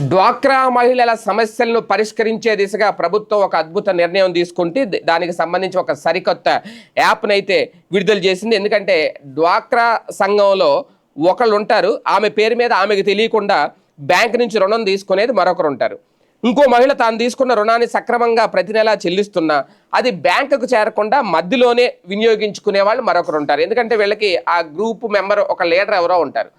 డ్వాక్రా మహిళల సమస్యలను పరిష్కరించే దిశగా ప్రభుత్వం ఒక అద్భుత నిర్ణయం తీసుకుంటే దానికి సంబంధించి ఒక సరికొత్త యాప్ను అయితే విడుదల చేసింది. ఎందుకంటే డ్వాక్రా సంఘంలో ఒకళ్ళు ఉంటారు ఆమె పేరు మీద ఆమెకు తెలియకుండా బ్యాంక్ నుంచి రుణం తీసుకునేది మరొకరు ఉంటారు ఇంకో మహిళ తాను తీసుకున్న రుణాన్ని సక్రమంగా ప్రతి నెలా చెల్లిస్తున్నా అది బ్యాంకుకు చేరకుండా మధ్యలోనే వినియోగించుకునే వాళ్ళు మరొకరు ఉంటారు ఎందుకంటే వీళ్ళకి ఆ గ్రూప్ మెంబర్ ఒక లీడర్ ఎవరో ఉంటారు.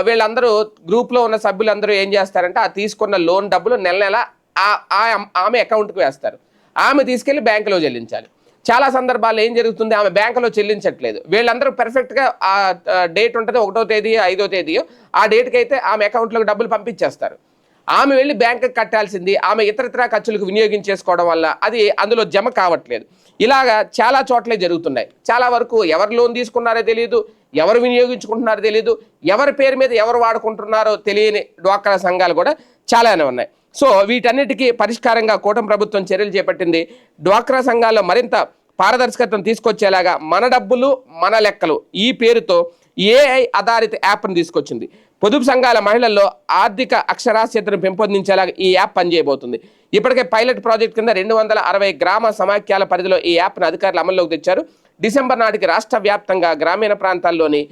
వీళ్ళందరూ గ్రూప్లో ఉన్న సభ్యులందరూ ఏం చేస్తారంటే ఆ తీసుకున్న లోన్ డబ్బులు నెల నెల ఆ- ఆ ఆమె అకౌంట్కి వేస్తారు. ఆమె తీసుకెళ్ళి బ్యాంకులో చెల్లించాలి. చాలా సందర్భాల్లో ఏం జరుగుతుంది? ఆమె బ్యాంకులో చెల్లించట్లేదు. వీళ్ళందరూ పర్ఫెక్ట్గా ఆ డేట్ ఉంటుంది ఒకటో తేదీ ఐదో తేదీ. ఆ డేట్కి అయితే ఆమె అకౌంట్లోకి డబ్బులు పంపించేస్తారు. ఆమె వెళ్ళి బ్యాంకుకి కట్టాల్సింది ఆమె ఇతరత్రా ఖర్చులకు వినియోగించేసుకోవడం వల్ల అది అందులో జమ కావట్లేదు. ఇలాగా చాలా చోట్లే జరుగుతున్నాయి. చాలా వరకు ఎవరు లోన్ తీసుకున్నారో తెలియదు ఎవరు వినియోగించుకుంటున్నారో తెలియదు ఎవరి పేరు మీద ఎవరు వాడుకుంటున్నారో తెలియని డ్వాక్రా సంఘాలు కూడా చాలానే ఉన్నాయి. సో వీటన్నిటికీ పరిష్కారంగా కూటమి ప్రభుత్వం చర్యలు చేపట్టింది. డ్వాక్రా సంఘాల్లో మరింత పారదర్శకతను తీసుకొచ్చేలాగా మన డబ్బులు మన లెక్కలు ఈ పేరుతో ఏఐ ఆధారిత యాప్ను తీసుకొచ్చింది. పొదుపు సంఘాల మహిళల్లో ఆర్థిక అక్షరాస్యతను పెంపొందించేలాగా ఈ యాప్ పనిచేయబోతుంది. ఇప్పటికే పైలట్ ప్రాజెక్ట్ కింద రెండు వందల అరవై గ్రామ సమాఖ్యల పరిధిలో ఈ యాప్ను అధికారులు అమల్లోకి తెచ్చారు. డిసెంబర్ నాటికి రాష్ట్ర వ్యాప్తంగా గ్రామీణ ప్రాంతాల్లోని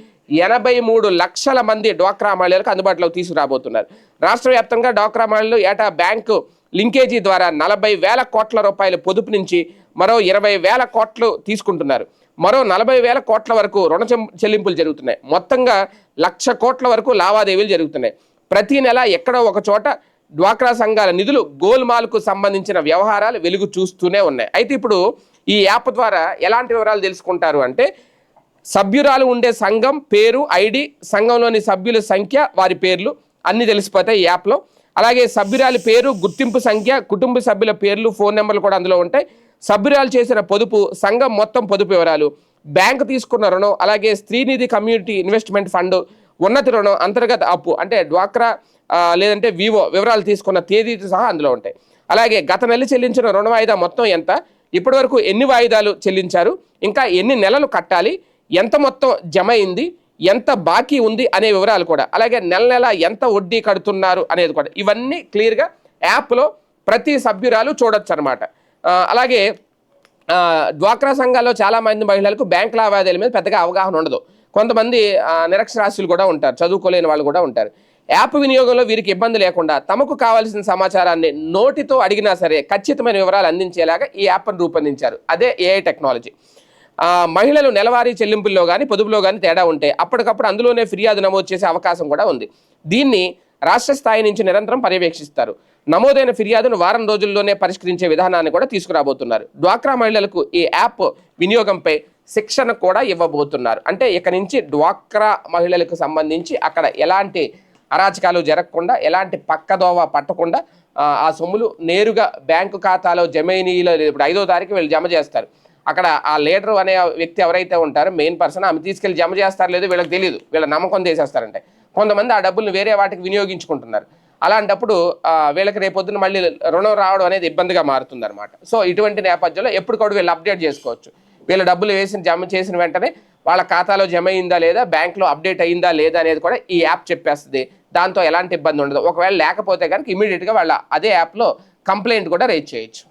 ఎనభై మూడు లక్షల మంది డ్వాక్రా మహిళలకు అందుబాటులోకి తీసుకురాబోతున్నారు. రాష్ట్ర వ్యాప్తంగా డ్వాక్రా మహిళలు ఏటా బ్యాంకు లింకేజీ ద్వారా నలభై వేల కోట్ల రూపాయల పొదుపు నుంచి మరో ఇరవై వేల కోట్లు తీసుకుంటున్నారు. మరో నలభై వేల కోట్ల వరకు రుణ చెం- చెల్లింపులు జరుగుతున్నాయి. మొత్తంగా లక్ష కోట్ల వరకు లావాదేవీలు జరుగుతున్నాయి. ప్రతి నెల ఎక్కడో ఒక చోట డ్వాక్రా సంఘాల నిధులు గోల్మాల్కు సంబంధించిన వ్యవహారాలు వెలుగు చూస్తూనే ఉన్నాయి. అయితే ఇప్పుడు ఈ యాప్ ద్వారా ఎలాంటి వివరాలు తెలుసుకుంటారు అంటే సభ్యురాలు ఉండే సంఘం పేరు ఐడి సంఘంలోని సభ్యుల సంఖ్య వారి పేర్లు అన్నీ తెలిసిపోతాయి ఈ యాప్లో. అలాగే సభ్యురాలి పేరు గుర్తింపు సంఖ్య కుటుంబ సభ్యుల పేర్లు ఫోన్ నెంబర్లు కూడా అందులో ఉంటాయి. సభ్యురాలు చేసిన పొదుపు సంఘం మొత్తం పొదుపు వివరాలు బ్యాంకు తీసుకున్న రుణం అలాగే స్త్రీనిధి కమ్యూనిటీ ఇన్వెస్ట్మెంట్ ఫండ్ ఉన్నతి రుణం అంతర్గత అప్పు అంటే డ్వాక్రా లేదంటే వివో వివరాలు తీసుకున్న తేదీతో సహా అందులో ఉంటాయి. అలాగే గత నెల చెల్లించిన రుణ వాయిదా మొత్తం ఎంత? ఇప్పటివరకు ఎన్ని వాయిదాలు చెల్లించారు? ఇంకా ఎన్ని నెలలు కట్టాలి? ఎంత మొత్తం జమ అయింది? ఎంత బాకీ ఉంది? అనే వివరాలు కూడా. అలాగే నెల నెల ఎంత వడ్డీ కడుతున్నారు? అనేది కూడా. ఇవన్నీ క్లియర్గా యాప్లో ప్రతి సభ్యురాలు చూడొచ్చు అనమాట అలాగే డ్వాక్రా సంఘాల్లో చాలామంది మహిళలకు బ్యాంక్ లావాదేవీల మీద పెద్దగా అవగాహన ఉండదు. కొంతమంది నిరక్షరాస్యులు కూడా ఉంటారు. చదువుకోలేని వాళ్ళు కూడా ఉంటారు. యాప్ వినియోగంలో వీరికి ఇబ్బంది లేకుండా తమకు కావాల్సిన సమాచారాన్ని నోటితో అడిగినా సరే ఖచ్చితమైన వివరాలు అందించేలాగా ఈ యాప్ను రూపొందించారు. అదే ఏఐ టెక్నాలజీ. మహిళలు నెలవారీ చెల్లింపుల్లో కానీ పొదుపులో కానీ తేడా ఉంటే అప్పటికప్పుడు అందులోనే ఫిర్యాదు నమోదు చేసే అవకాశం కూడా ఉంది. దీన్ని రాష్ట్ర స్థాయి నుంచి నిరంతరం పర్యవేక్షిస్తారు. నమోదైన ఫిర్యాదును వారం రోజుల్లోనే పరిష్కరించే విధానాన్ని కూడా తీసుకురాబోతున్నారు. డ్వాక్రా మహిళలకు ఈ యాప్ వినియోగంపై శిక్షణ కూడా ఇవ్వబోతున్నారు. అంటే ఇక నుంచి డ్వాక్రా మహిళలకు సంబంధించి అక్కడ ఎలాంటి అరాచకాలు జరగకుండా ఎలాంటి పక్కదోవ పట్టకుండా ఆ, సొమ్ములు నేరుగా బ్యాంకు ఖాతాలో జమైనీలో ఇప్పుడు ఐదో తారీఖు వీళ్ళు జమ చేస్తారు. అక్కడ ఆ లీడర్ అనే వ్యక్తి ఎవరైతే ఉంటారో మెయిన్ పర్సన్ ఆమె తీసుకెళ్ళి జమ చేస్తారో లేదో వీళ్ళకి తెలియదు వీళ్ళ నమ్మకం చేసేస్తారంటే కొంతమంది ఆ డబ్బులు వేరే వాటికి వినియోగించుకుంటున్నారు. అలాంటప్పుడు వీళ్ళకి రేపొద్దున మళ్ళీ రుణం రావడం అనేది ఇబ్బందిగా మారుతుందన్నమాట. సో ఇటువంటి నేపథ్యంలో ఎప్పటికప్పుడు వీళ్ళు అప్డేట్ చేసుకోవచ్చు. వీళ్ళ డబ్బులు వేసిన జమ చేసిన వెంటనే వాళ్ళ ఖాతాలో జమ అయిందా లేదా బ్యాంక్లో అప్డేట్ అయిందా లేదా అనేది కూడా ఈ యాప్ చెప్పేస్తుంది. దాంతో ఎలాంటి ఇబ్బంది ఉండదు. ఒకవేళ లేకపోతే కనుక ఇమీడియట్గా వాళ్ళ అదే యాప్లో కంప్లైంట్ కూడా రేజ్ చేయొచ్చు.